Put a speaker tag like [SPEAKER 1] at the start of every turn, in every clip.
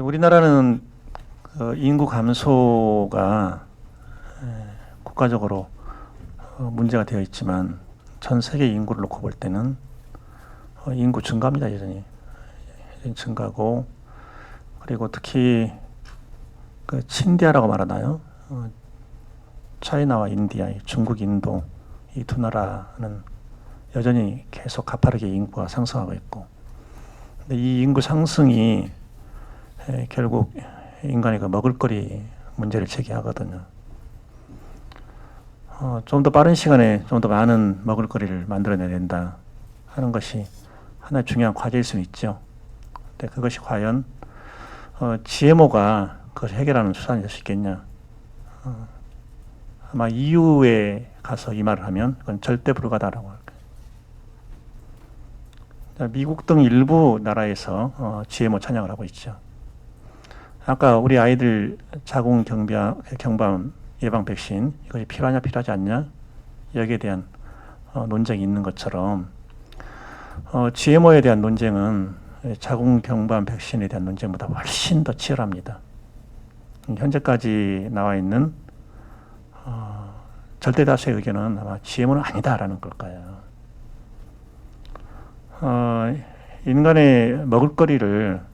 [SPEAKER 1] 우리나라는 그 인구 감소가 에, 국가적으로 어, 문제가 되어 있지만 전 세계 인구를 놓고 볼 때는 어, 인구 증가입니다 여전히 증가고 그리고 특히 그 친디아라고 말하나요? 어, 차이나와 인디아, 이 중국, 인도 이 두 나라는 여전히 계속 가파르게 인구가 상승하고 있고 근데 이 인구 상승이 에, 결국 인간의 그 먹을거리 문제를 제기하거든요. 어, 좀더 빠른 시간에 좀 더 많은 먹을거리를 만들어내야 된다 하는 것이 하나의 중요한 과제일 수 있죠. 근데 그것이 과연 어, GMO가 그걸 해결하는 수단이 될 수 있겠냐? 어, 아마 EU에 가서 이 말을 하면 그건 절대 불가다라고 할 거예요. 자, 미국 등 일부 나라에서 어, GMO 찬양을 하고 있죠. 아까 우리 아이들 자궁 경비암, 경밤 예방 백신 이것이 필요하냐 필요하지 않냐 여기에 대한 어, 논쟁이 있는 것처럼 어, GMO에 대한 논쟁은 자궁 경밤 백신에 대한 논쟁보다 훨씬 더 치열합니다. 현재까지 나와 있는 어, 절대 다수의 의견은 아마 GMO는 아니다라는 걸 거예요. 어, 인간의 먹을거리를 어,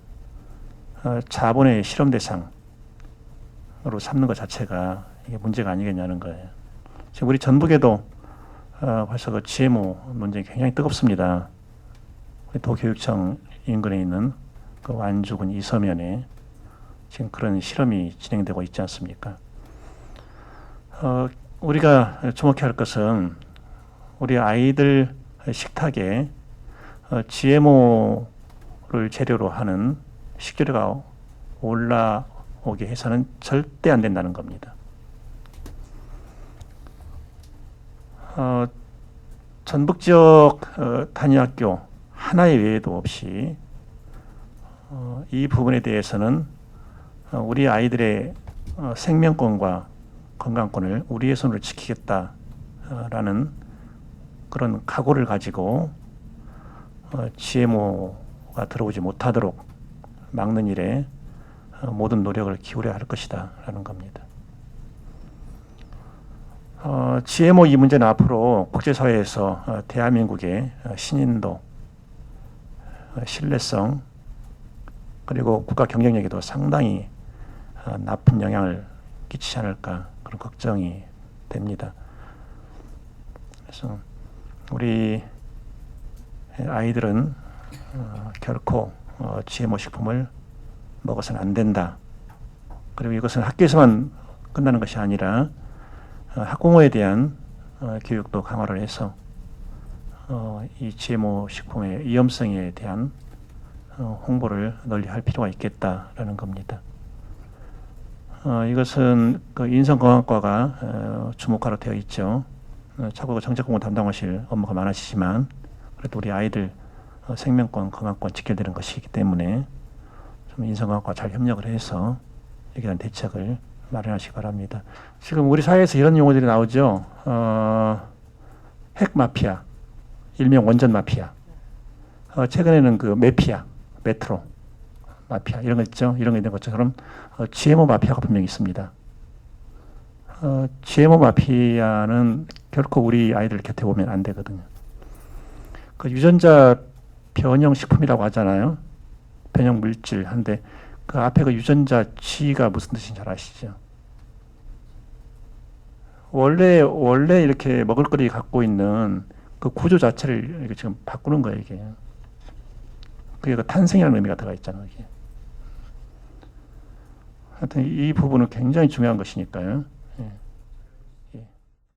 [SPEAKER 1] 자본의 실험 대상으로 삼는 것 자체가 이게 문제가 아니겠냐는 거예요. 지금 우리 전북에도 어, 벌써 그 GMO 논쟁이 굉장히 뜨겁습니다. 도교육청 인근에 있는 그 완주군 이서면에 지금 그런 실험이 진행되고 있지 않습니까? 어, 우리가 주목해야 할 것은 우리 아이들 식탁에 어, GMO를 재료로 하는 식재료가 올라오게 해서는 절대 안 된다는 겁니다. 어, 전북 지역 어, 단위학교 하나의 외에도 없이 어, 이 부분에 대해서는 어, 우리 아이들의 어, 생명권과 건강권을 우리의 손으로 지키겠다라는 그런 각오를 가지고 어, GMO가 들어오지 못하도록 막는 일에 어, 모든 노력을 기울여야 할 것이다 라는 겁니다. 어, GMO 이 문제는 앞으로 국제사회에서 어, 대한민국의 어, 신인도, 어, 신뢰성 그리고 국가 경쟁력에도 상당히 어, 나쁜 영향을 끼치지 않을까 그런 걱정이 됩니다. 그래서 우리 아이들은 어, 결코 어, GMO 식품을 먹어서는 안 된다. 그리고 이것은 학교에서만 끝나는 것이 아니라 어, 학부모에 대한 어, 교육도 강화를 해서 어, 이 GMO 식품의 위험성에 대한 어, 홍보를 널리 할 필요가 있겠다라는 겁니다. 어, 이것은 그 인성건강과가 어, 주목하러 되어 있죠. 어, 차고 정책공무 담당하실 업무가 많으시지만 그래도 우리 아이들 어, 생명권, 건강권 지켜야 되는 것이기 때문에 좀 인성건강과 잘 협력을 해서 여기에 대한 대책을 마련하시기 바랍니다. 지금 우리 사회에서 이런 용어들이 나오죠. 어, 핵 마피아, 일명 원전 마피아. 어, 최근에는 그 메피아, 메트로 마피아 이런 거 있죠. 이런 거 있는 것처럼 어, GMO 마피아가 분명히 있습니다. 어, GMO 마피아는 결코 우리 아이들 곁에 오면 안 되거든요. 그 유전자 변형 식품이라고 하잖아요. 변형 물질 한데 그 앞에 그 유전자 G가 무슨 뜻인지 잘 아시죠? 원래 원래 이렇게 먹을거리 갖고 있는 그 구조 자체를 지금 바꾸는 거예요 이게. 그게 그 탄생이라는 의미가 들어가 있잖아요 이게. 하여튼 이 부분은 굉장히 중요한 것이니까요.